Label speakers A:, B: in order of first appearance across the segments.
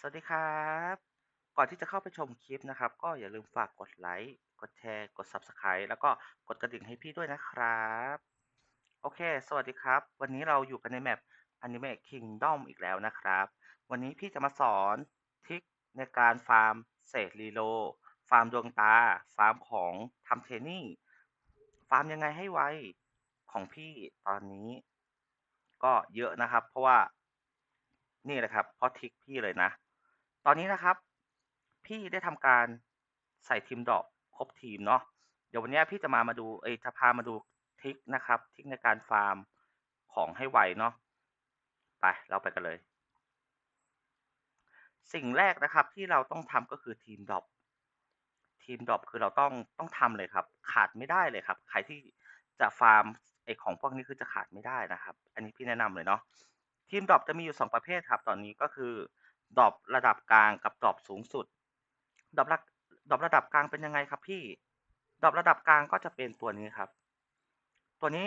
A: สวัสดีครับ ก่อนที่จะเข้าไปชมคลิปนะครับ ก็อย่าลืมฝากกดไลค์ กดแชร์ กด Subscribe แล้วก็กดกระดิ่งให้พี่ด้วยนะครับ โอเค สวัสดีครับ วันนี้เราอยู่กันในแมป Anime Kingdom อีกแล้วนะครับ วันนี้พี่จะมาสอนทิคในการฟาร์มเศษรีโล ฟาร์มดวงตา ฟาร์มของทำเทนี่ ฟาร์มยังไงให้ไว ของพี่ตอนนี้ ก็เยอะนะครับ เพราะว่า นี่แหละครับ เพราะทิคพี่เลยนะ ตอนนี้นะครับ พี่ได้ทำการใส่ทีมดอกครบทีมเนาะเดี๋ยววันนี้พี่จะมามาดูเอจะพามาดูทริคนะครับทริคในการฟาร์มของให้ไวเนาะไปเราไปกันเลย สิ่งแรกนะครับที่เราต้องทำก็คือทีมดอปทีมดอปคือเราต้องต้องทำเลยครับ ขาดไม่ได้เลยครับ ใครที่จะฟาร์มไอของพวกนี้คือจะขาดไม่ได้นะครับ อันนี้พี่แนะนำเลยเนาะทีมดรอปจะมีอยู่ 2 ประเภทครับ ตอนนี้ก็คือ ดอประดับกลางกับดอปสูงสุด ดอประดรอประดับกลางเป็นยังไงครับพี่ ดอประดับกลางก็จะเป็นตัวนี้ครับ ตัวนี้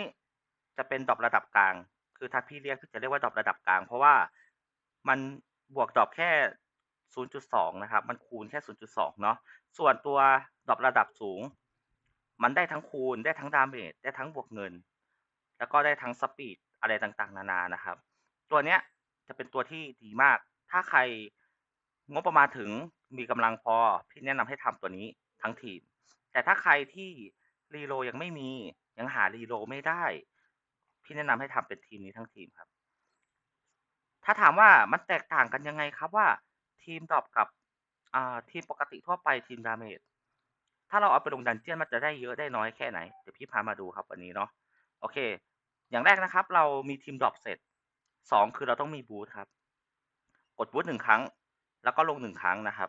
A: จะเป็นดอประดับกลาง คือถ้าพี่เรียกจะเรียกว่าดอประดับกลาง เพราะว่ามันบวกดอปแค่ 0.2 นะครับ มันคูณแค่ 0.2 เนาะ ส่วนตัวดอประดับสูง มันได้ทั้งคูณ ได้ทั้งดาเมจ ได้ทั้งบวกเงิน แล้วก็ได้ทั้งสปีดอะไรต่างๆ นานา นะครับ ตัวเนี้ยจะเป็นตัวที่ดีมาก ถ้าใครงบประมาณถึงมีกำลังพอ พี่แนะนำให้ทำตัวนี้ทั้งทีม แต่ถ้าใครที่รีโลยังไม่มียังหารีโลไม่ได้ พี่แนะนำให้ทำเป็นทีมนี้ทั้งทีมครับ ถ้าถามว่ามันแตกต่างกันยังไงครับว่าทีมดรอปกับอ่าทีมปกติทั่วไปทีมดาเมจถ้าเราเอาไปลงดันเจียนมันจะได้เยอะได้น้อยแค่ไหน เดี๋ยวพี่พามาดูครับวันนี้เนาะโอเค อย่างแรกนะครับ เรามีทีมดรอปเสร็จสองคือเราต้องมีบูธครับ ดบูธหนึ่งครั้ง แล้วก็ลงหนึ่งครั้งนะครับ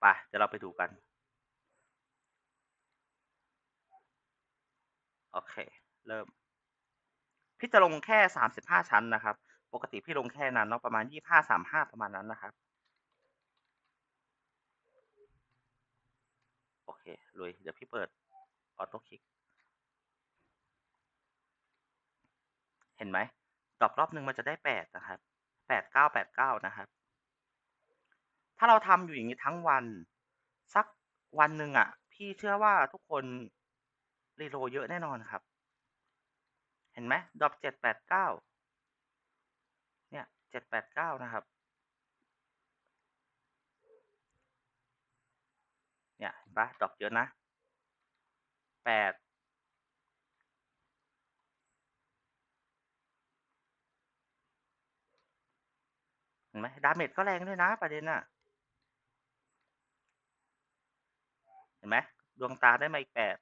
A: ไปเดี๋ยวเราไปดูกัน โอเค เริ่ม พี่จะลงแค่สามสิบห้าชั้นนะครับ ปกติพี่ลงแค่นั้นเนาะประมาณยี่ห้าสามห้าประมาณนั้นนะครับ โอเคลุย เดี๋ยวพี่เปิดออโต้คลิก เห็นไหมดรอปรอบหนึ่งมันจะได้แปดนะครับ 8989 นะครับ ถ้าเราทำอยู่อย่างนี้ทั้งวัน สักวันหนึ่งอะ่ะ พี่เชื่อว่าทุกคนรีโลเยอะแน่นอนครับ เห็นไหมดอก789 เนี่ย 789 นะครับ เนี่ยเห็นปะดอกเยอะนะ8 เห็นไหมดาเมจก็แรงด้วยนะประเด็นน่ะ เห็นไหมดวงตาได้มาอีกแปด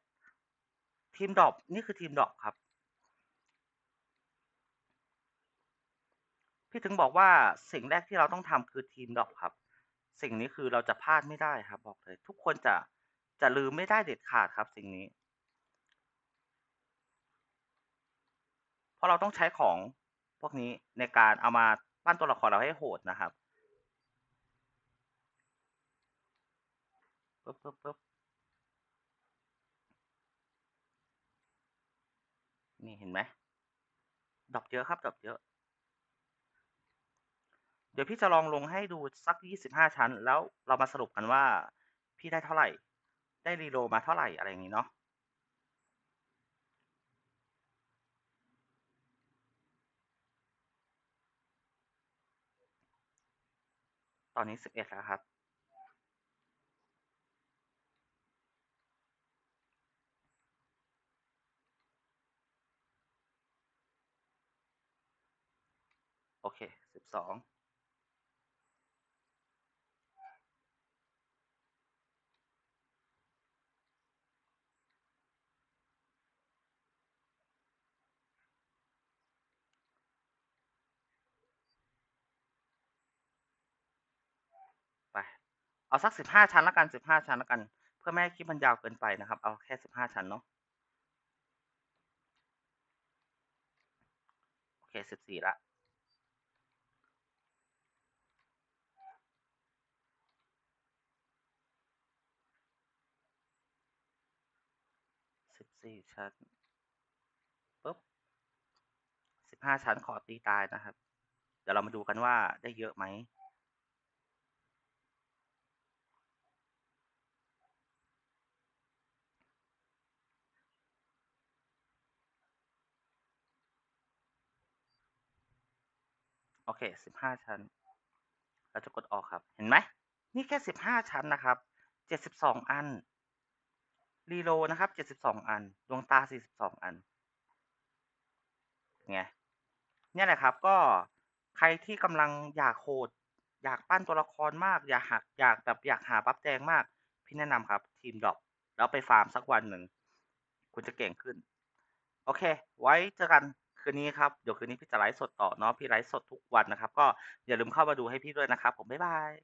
A: ทีมดอปนี่คือทีมดอปครับ พี่ถึงบอกว่าสิ่งแรกที่เราต้องทำคือทีมดอปครับ สิ่งนี้คือเราจะพลาดไม่ได้ครับ บอกเลย ทุกคนจะจะลืมไม่ได้เด็ดขาดครับ สิ่งนี้ เพราะเราต้องใช้ของพวกนี้ในการเอามา ปั้นตัวละครเราให้โหดนะครับปึ๊บปึ๊บปึ๊บนี่เห็นไหมดอปเยอะครับดอปเยอะ เดี๋ยวพี่จะลองลงให้ดูสักยี่สิบห้าชั้น แล้วเรามาสรุปกันว่า พี่ได้เท่าไหร่ ได้รีโลมาเท่าไหร่อะไรอย่างนี้เนาะ อนนี้สิบเอ็ดแล้วครับ โอเคสิบสอง ไป เอาสักสิบห้าชั้นละกันสิบห้าชั้นละกัน เพื่อไม่ให้คลิปมันยาวเกินไปนะครับ เอาแค่สิบห้าชั้นเนาะโอเคสิบสี่ละสิบสี่ชั้นปุ๊บสิบห้าชั้นขอตีตายนะครับ เดี๋ยวเรามาดูกันว่าได้เยอะไหม โอเค15ชั้น เราจะกดออกครับ เห็นไหม นี่แค่15ชั้นนะครับ72อัน รีโลนะครับ72อัน ดวงตา42อันไงเนี่ยแหละครับ ก็ใครที่กำลังอยากโหด อยากปั้นตัวละครมาก อยากหัก อยากแบบอยากหาบัฟแดงมาก พี่แนะนำครับ ทีมดรอปแล้วไปฟาร์มสักวันหนึ่ง คุณจะเก่งขึ้น โอเค ไว้เจอกัน คืนนี้ครับ เดี๋ยวคืนนี้พี่จะไลฟ์สดต่อเนาะ พี่ไลฟ์สดทุกวันนะครับ ก็อย่าลืมเข้ามาดูให้พี่ด้วยนะครับ ผม บ๊ายบาย